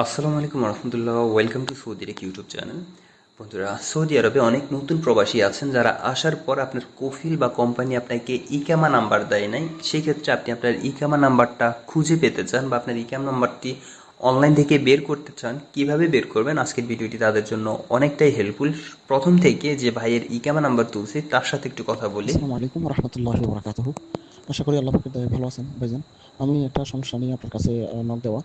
আসসালামু আলাইকুম রহমতুল্লাহ ওয়েলকাম টু সৌদি রেক ইউটিউব চ্যানেল। বন্ধুরা, সৌদি আরবে অনেক নতুন প্রবাসী আছেন যারা আসার পর আপনার কফিল বা কোম্পানি আপনাকে ইকামা নাম্বার দেয় নাই। সেই ক্ষেত্রে আপনি আপনার ইকামা নাম্বারটা খুঁজে পেতে চান বা আপনার ইকাম নাম্বারটি অনলাইন থেকে বের করতে চান, কীভাবে বের করবেন? আজকের ভিডিওটি তাদের জন্য অনেকটাই হেল্পফুল। প্রথম থেকে যে ভাইয়ের ইকামা নাম্বার তুলছে, তার সাথে একটু কথা বলি। আসসালামু আলাইকুম আশা করি আল্লাহ ভালো আছেন, ভাইজান। আমি একটা সমস্যা নিয়ে আপনার কাছে নক দেওয়া।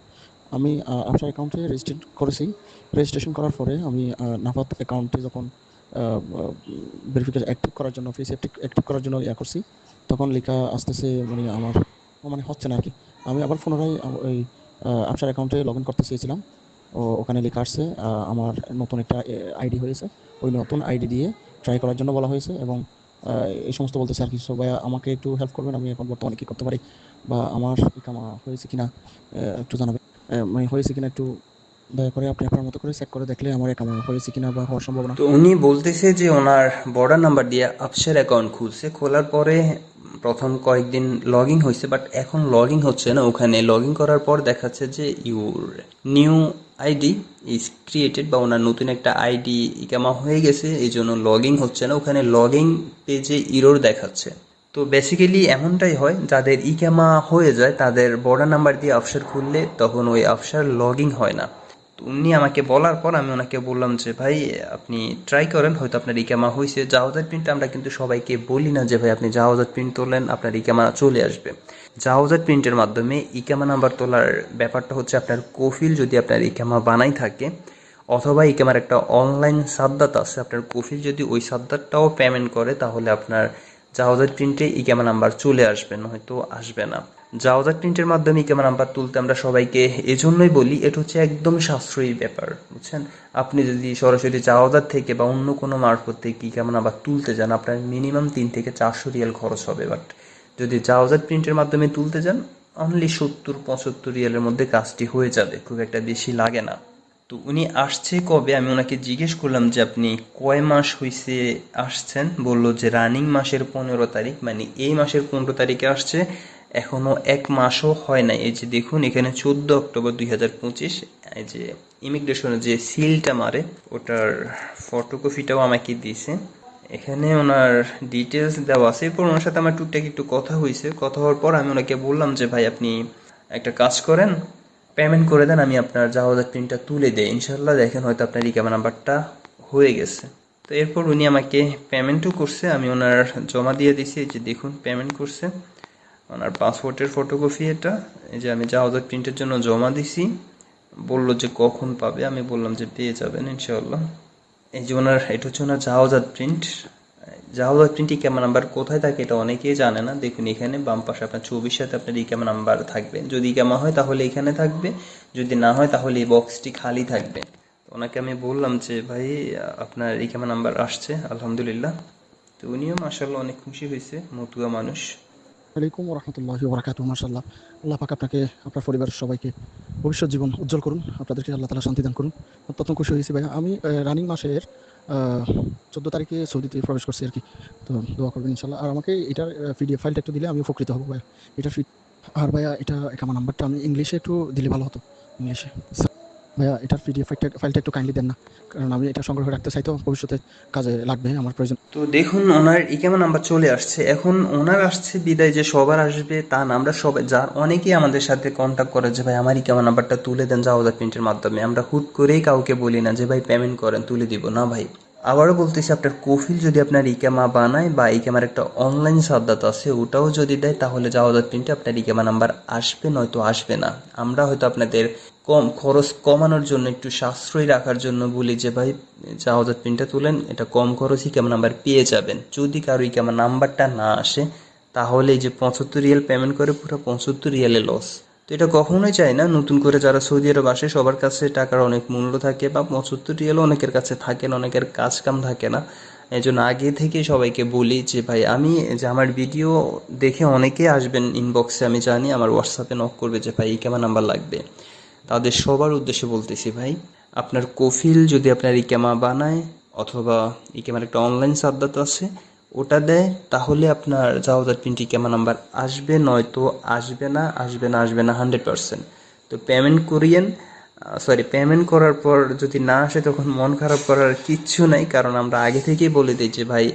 আমি আপনার অ্যাকাউন্টে রেজিস্ট্রেট করেছি। রেজিস্ট্রেশন করার পরে আমি নাফাত অ্যাকাউন্টে যখন ভেরিফিকেশন অ্যাক্টিভ করার জন্য ফেস অ্যাক্টিভ করার জন্য ইয়া করছি, তখন লেখা আসতেছে মানে আমার মানে হচ্ছে না আর কি আমি আবার পুনরায় ওই আপনার অ্যাকাউন্টে লগ ইন করতে চেয়েছিলাম। ও, ওখানে লেখা আসছে আমার নতুন একটা আইডি হয়েছে। ওই নতুন আইডি দিয়ে ট্রাই করার জন্য বলা হয়েছে এবং এই সমস্ত বলতেছে আর কি। সো ভাইয়া, আমাকে একটু হেল্প করবেন, আমি এখন বর্তমানে কী করতে পারি? বা আমার কামা হয়েছে কিনা একটু জানাবেন। মানে হয়েছে কিনা একটু দয়া করে আপনি আপনার মতো করে চেক করে দেখলে আমার কামা হয়েছে কিনা বা হওয়ার সম্ভাবনা। তো উনি বলতেছে যে ওনার বর্ডার নাম্বার দিয়ে আপসের অ্যাকাউন্ট খুলছে, খোলার পরে প্রথম কয়েকদিন লগ ইন হয়েছে বাট এখন লগ ইন হচ্ছে না। ওখানে লগ ইন করার পর দেখাচ্ছে যে your new ID is created বা ওনার নতুন একটা আইডি ইকামা হয়ে গেছে, এই জন্য লগ ইন হচ্ছে না। ওখানে লগ ইন পেজে ইরোর দেখাচ্ছে। তো বেসিক্যালি এমনটাই হয়, যাদের ইকামা হয়ে যায়, তাদের বর্ডার নাম্বার দিয়ে আফসার খুললে তখন ওই আফসার লগ হয় না। তো উনি আমাকে বলার পর আমি ওনাকে বললাম যে, ভাই, আপনি ট্রাই করেন, হয়তো আপনার ইকামা হয়েছে। জাহাজার প্রিন্ট আমরা কিন্তু সবাইকে বলি না যে, ভাই, আপনি জাহাজার প্রিন্ট তোলেন, আপনার ইকামা চলে আসবে। জাহাজার প্রিন্টের মাধ্যমে ইকামা নাম্বার তোলার ব্যাপারটা হচ্ছে আপনার কফিল যদি আপনার ইকামা বানাই থাকে, অথবা ইকামার একটা অনলাইন সাদ্দাত আছে, আপনার কফিল যদি ওই সাদ্দাতটাও পেমেন্ট করে, তাহলে আপনার জাহাজার প্রিন্টে ই ইকামা নাম্বার চলে আসবে, নয়তো আসবে না। জাহাজার প্রিন্টের মাধ্যমে ই ইকামা নাম্বার তুলতে আমরা সবাইকে এজন্যই বলি, এটা হচ্ছে একদম সাশ্রয়ী ব্যাপার, বুঝছেন? আপনি যদি সরাসরি জাহাজার থেকে বা অন্য কোনো মারফত থেকে ই ইকামা নাম্বার তুলতে যান, আপনার মিনিমাম তিন থেকে চারশো রিয়াল খরচ হবে। বাট যদি জাহাজার প্রিন্টের মাধ্যমে তুলতে যান অনলি সত্তর, পঁচাত্তর রিয়ালের মধ্যে কাজটি হয়ে যাবে, খুব একটা বেশি লাগে না। তো উনি আসছে কবে? আমি ওনাকে জিজ্ঞেস করলাম যে আপনি কয় মাস হইছে আসছেন? বলল যে রানিং মাসের পনেরো তারিখ মানে এই মাসের পনেরো তারিখে আসছে। এখনও এক মাসও হয় নাই। এই যে দেখুন, এখানে চোদ্দ অক্টোবর দুই হাজার পঁচিশ, এই যে ইমিগ্রেশনের যে সিলটা মারে, ওটার ফটোকপিটাও আমাকে দিয়েছে। এখানে ওনার ডিটেলস দেওয়া আছে। এরপর ওনার সাথে আমার টুকটাক একটু কথা হয়েছে কথা হওয়ার পর আমি ওনাকে বললাম যে, ভাই, আপনি একটা কাজ করেন পেমেন্ট করে দেন, আমি আপনার জাহাজের প্রিন্টটা তুলে দেই। ইনশাল্লাহ দেখেন হয়তো আপনার ইকামা নাম্বারটা হয়ে গেছে। তো এরপর উনি আমাকে পেমেন্টও করছে, আমি ওনার জমা দিয়ে দিছি। এই যে দেখুন পেমেন্ট করছে। ওনার পাসপোর্টের ফটোকপি এটা। এই যে আমি জাহাজের প্রিন্টের জন্য জমা দিছি। বলল যে কখন পাবে? আমি বললাম যে পেয়ে যাবেন ইনশাল্লাহ এই যে ওনার, এটা হচ্ছে ওনার জাহাজাত প্রিন্ট জাহাজাত প্রিন্ট ইকামা নাম্বার কোথায় থাকে এটা অনেকেই জানে না। দেখুন, এখানে বাম পাশে আপনার ছবির সাথে আপনার ইকামা নাম্বার থাকবে। যদি ইকামা হয় তাহলে এখানে থাকবে, যদি না হয় তাহলে এই বক্সটি খালি থাকবে। ওনাকে আমি বললাম যে, ভাই, আপনার ইকামা নাম্বার আসছে, আলহামদুলিল্লাহ। তো উনিও মাসাল্লাহ অনেক খুশি হয়েছে, মতুয়া মানুষ। আলাইকুম রহমতুল্লাহ বরাকাতুহু মাশাল্লাহ আল্লাহ পাক আপনাকে, আপনার পরিবারের সবাইকে ভবিষ্যৎ জীবন উজ্জ্বল করুন। আপনাদেরকে আল্লাহ তালা শান্তি দান করুন। প্রথম খুশি হয়েছি ভাইয়া। আমি রানিং মাসের চোদ্দ তারিখে সৌদিতে প্রবেশ করছি আর কি। তো দোয়া করবেন ইনশাল্লাহ আর আমাকে এটার পিডিএফ ফাইলটা একটু দিলে আমি উপকৃত হব ভাইয়া। এটা আর ভাইয়া, এটা আমার নাম্বারটা আমি ইংলিশে একটু দিলে ভালো হতো। ইংলিশে ভাইয়া, এটার পিডিএফ ফাইলটা একটু কাইন্ডলি দেন না, কারণ আমি এটা সংগ্রহ রাখতে চাই তো, ভবিষ্যতে কাজে লাগবে আমার প্রয়োজন। তো দেখুন, ওনার ইকামা নাম্বার চলে আসছে। এখন ওনার আসছে বিদায় যে সবার আসবে, তা না, আমরা সবাই যার অনেকেই আমাদের সাথে কন্ট্যাক্ট করে যে, ভাই, আমার ইকামা নাম্বারটা তুলে দেন যাওয়া প্রিন্টের মাধ্যমে। আমরা হুট করেই কাউকে বলি না যে, ভাই পেমেন্ট করেন, তুলে দিব। না, ভাই। আবারও বলতেছি, আপনার কফিল যদি আপনার ইকামা বানায় বা ইকামার একটা অনলাইন সাদ্দাত আছে, ওটাও যদি দেয়, তাহলে জাওয়াজার প্রিন্টে আপনার ইকামা নাম্বার আসবে, নয়তো আসবে না। আমরা হয়তো আপনাদের কম, খরচ কমানোর জন্য একটু সাশ্রয়ী রাখার জন্য বলি যে, ভাই জাহাজের প্রিন্টটা তুলেন, এটা কম খরচই কেমন নাম্বার পেয়ে যাবেন। যদি কারও কেমন নাম্বারটা না আসে, তাহলে এই যে পঁচাত্তর রিয়াল পেমেন্ট করে, পুরো পঁচাত্তর রিয়ালে লস তো এটা কখনোই চাই না। নতুন করে যারা সৌদি আরব আসে, সবার কাছে টাকার অনেক মূল্য থাকে বা পঁচাত্তর রিয়ালও অনেকের কাছে থাকে না, অনেকের কাজ কাম থাকে না। এই জন্য আগে থেকে সবাইকে বলি যে, ভাই, আমি যে আমার ভিডিও দেখে অনেকে আসবেন ইনবক্সে আমি জানি, আমার হোয়াটসঅ্যাপে নক করবে যে, ভাই, এই কেমন নাম্বার লাগবে। তাদের সবার উদ্দেশ্যে বলতেছি, ভাই, আপনার কফিল যদি আপনার ইকামা বানায়, অথবা ইকামার একটা অনলাইন সাদ্দাত আছে ওটা দেয়, তাহলে আপনার জাহাজার প্রিন্ট ইকামা নাম্বার? আসবে নয়তো আসবে না আসবে না আসবে না হান্ড্রেড পার্সেন্ট তো পেমেন্ট করিয়েন সরি পেমেন্ট করার পর যদি না আসে তখন মন খারাপ করার কিচ্ছু নাই, কারণ আমরা আগে থেকেই বলে দিই যে ভাই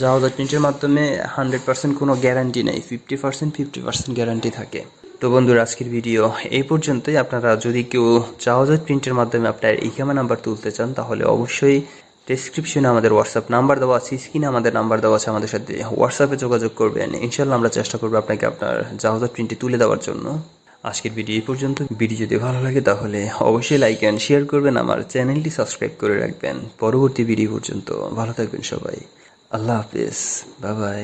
জাহাজ প্রিন্টের মাধ্যমে হান্ড্রেড পার্সেন্ট কোনো গ্যারান্টি নেই fifty percent fifty percent guarantee থাকে। তো বন্ধুরা, আজকের ভিডিও এই পর্যন্তই। আপনারা যদি কেউ জাহাজ প্রিন্টের মাধ্যমে আপনার এই ইকামা নাম্বার তুলতে চান, তাহলে অবশ্যই ডেসক্রিপশনে আমাদের হোয়াটসঅ্যাপ নাম্বার দেওয়া আছে স্ক্রিনে আমাদের নাম্বার দেওয়া আছে, আমাদের সাথে হোয়াটসঅ্যাপে যোগাযোগ করবেন। ইনশাল্লাহ আমরা চেষ্টা করব আপনাকে আপনার জাহাজ প্রিন্টটি তুলে দেওয়ার জন্য। আজকের ভিডিও এই পর্যন্ত। ভিডিও যদি ভালো লাগে তাহলে অবশ্যই লাইক অ্যান্ড শেয়ার করবেন, আমার চ্যানেলটি সাবস্ক্রাইব করে রাখবেন। পরবর্তী ভিডিও পর্যন্ত। ভালো থাকবেন সবাই। আল্লাহ হাফিজ। Bye bye